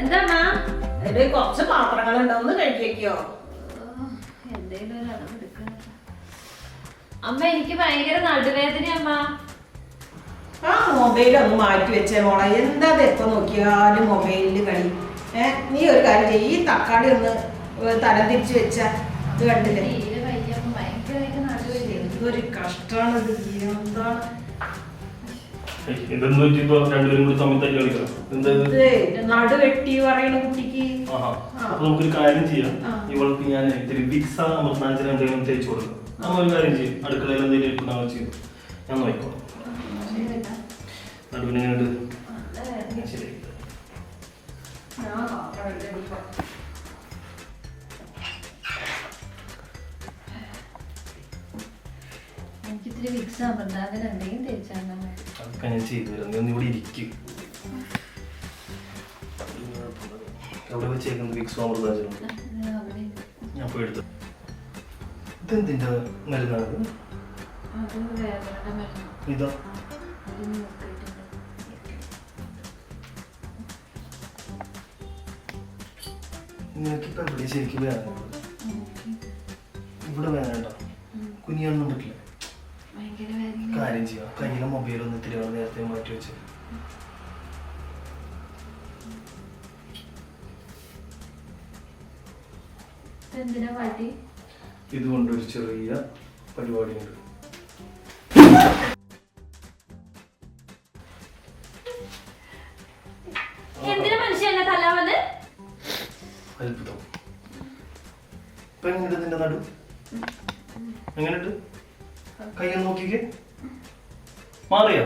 എന്താ കുറച്ച് പാത്രങ്ങൾ ഉണ്ടോന്ന് കഴുകിയേക്കോ? എന്തേലും ഒരു അളവെടുക്കണം അമ്മ എനിക്ക് ഭയങ്കര നടുവേദന അമ്മ. ആ മൊബൈൽ ഒന്ന് മാറ്റി വെച്ചേ മോളെ. എന്താ എപ്പോ നോക്കിയാലും മൊബൈലിൽ കളി. ഏ നീ ഒരു കാര്യം ചെയ്യ്. ഈ തക്കാളി ഒന്ന് തരം തിരിച്ചു വെച്ച ഇത് കണ്ടില്ലേ? എന്തൊരു കഷ്ടാണ് ഇത് എന്താണ് ഇതെന്ന് പറ്റിയപ്പോ രണ്ടുപേരും കൂടി തമ്മിൽ തല്ലി കളിക്കണം എന്താ? ഇത് നടുവെട്ടി പറയണ കുട്ടിക്ക്. അപ്പൊ നമുക്കൊരു കാര്യം ചെയ്യാം. ഇവൾക്ക് ഞാൻ ഇത്തിരി വിക്സ അമൃതാഞ്ചന എന്തെങ്കിലും തേച്ചു കൊടുക്കാം നമ്മൾ ഒരു കാര്യം ചെയ്യും അടുക്കളയിൽ എന്തെങ്കിലും ഇരിക്കുന്ന ചെയ്യും ഞാൻ നോക്കിക്കോളാം നടുവിനെ ശരി ഞാൻ പാത്രം എടുക്കാം. എനിക്ക് ഇത്തിരി വിക്സ് അമൃതാകൻ എന്തെങ്കിലും തേച്ചാൽ അതൊക്കെ ഞാൻ ചെയ്തു തരാം. നീ ഒന്ന് ഇവിടെ ഇരിക്കും. എവിടെ വെച്ചേക്കുന്നത് വിക്സോ ഞാൻ പോയി എടുത്തു ഇതെന്തിന്റെ മരുന്നാണ് ഇതോ വേദനയുടെ മരുന്ന്. ഇതാ? അത് നോക്കിയിട്ടുണ്ട്. നിനക്കിപ്പോ എവിടെ ശരിക്കും ഇവിടെ വേദന കുനിയൊന്നും പറ്റില്ല. കാര്യം ചെയ്യാം കയ്യിലെ മൊബൈൽ ഒന്ന് അവിടെ നേരത്തെ മാറ്റി വെച്ച്. ഇതുകൊണ്ട് ഒരു ചെറിയ പരിപാടിയുണ്ട്. എന്നെ തല്ലാവത്? അത്ഭുതം. ഇപ്പൊ എങ്ങനെയുണ്ട് നിന്റെ നടു? എങ്ങനെയുണ്ട്? കയ്യൊന്ന് നോക്കിക്കേ. മാറിയോ?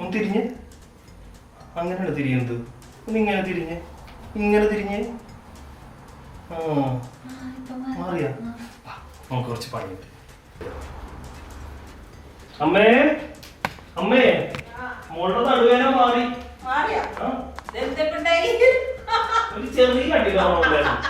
ഒന്ന് തിരിഞ്ഞ്. അങ്ങനെയാണ് തിരിയുന്നത്. ഒന്ന് ഇങ്ങനെ തിരിഞ്ഞ്. ഇങ്ങനെ തിരിഞ്ഞ്. ആ. മാറിയോ? നമുക്ക് കുറച്ച് പണിയുണ്ട്. അമ്മേ അമ്മേ മോളുടെ നടുവേന മാറി? ഒരു ചെറിയ കട്ടിലാണ്